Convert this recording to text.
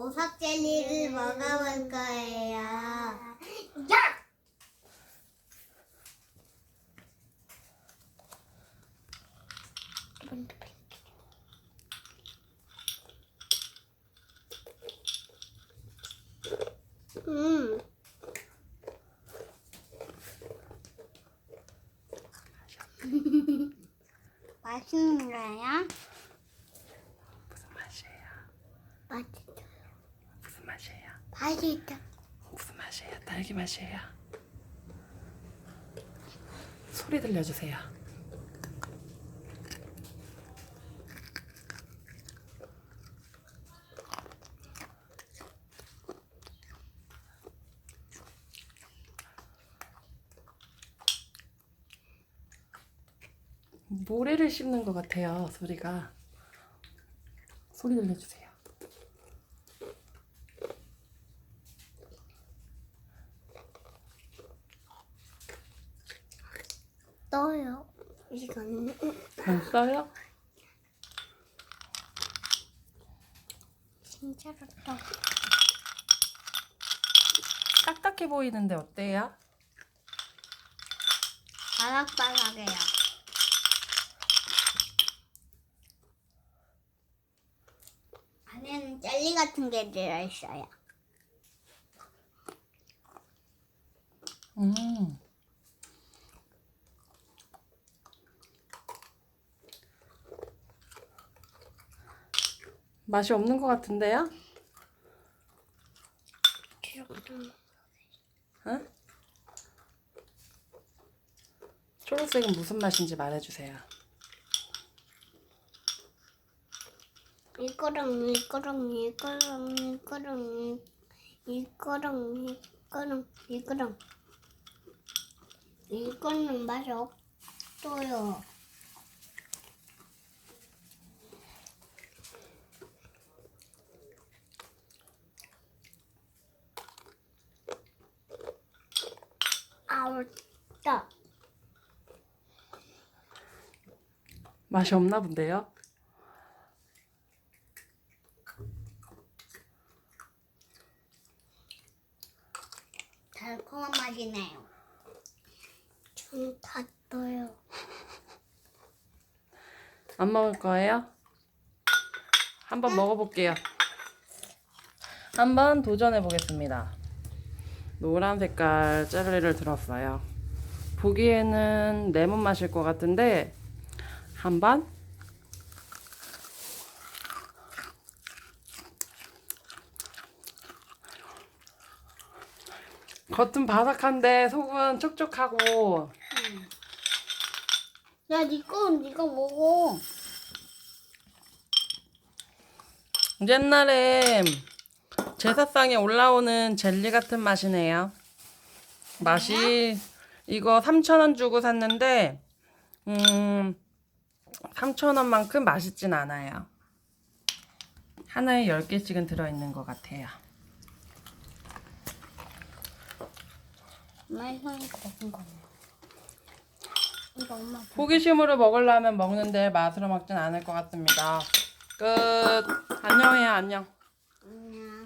보석 젤리를 먹어볼 거예요. 야! 음. 맛있는 거야? 무슨 맛이에요? 맛있다. 무슨 맛이에요? 맛있다. 무슨 맛이에요? 딸기 맛이에요. 소리 들려주세요. 모래를 씹는 것 같아요, 소리가. 소리 들려주세요. 떠요. 이건 안 써요? 진짜로 떠. 딱딱해 보이는데 어때요? 바삭바삭해요. 안에는 젤리 같은 게 들어있어요. 음. 맛이 없는 것 같은데요? 응? 초록색은 무슨 맛인지 말해주세요. 이거랑 이거랑 이거랑 이거랑 이거랑 이거랑 이거랑 이거는 맛이 없어요. 따. 맛이 없나 본데요? 달콤한 맛이 나요. 좀다 떠요. 안 먹을 거예요? 한번 먹어볼게요. 한번 도전해 보겠습니다. 노란 색깔 젤리를 들었어요. 보기에는 레몬 맛일 것 같은데 한번 겉은 바삭한데 속은 촉촉하고 야, 니거 니가 먹어. 옛날에 제사상에 올라오는 젤리 같은 맛이네요. 맛이 이거 3,000원 주고 샀는데 음 3,000원만큼 맛있진 않아요. 하나에 10개씩은 들어있는 것 같아요. 호기심으로 먹으려면 먹는데 맛으로 먹진 않을 것 같습니다. 끝. 안녕해요, 안녕. 안녕.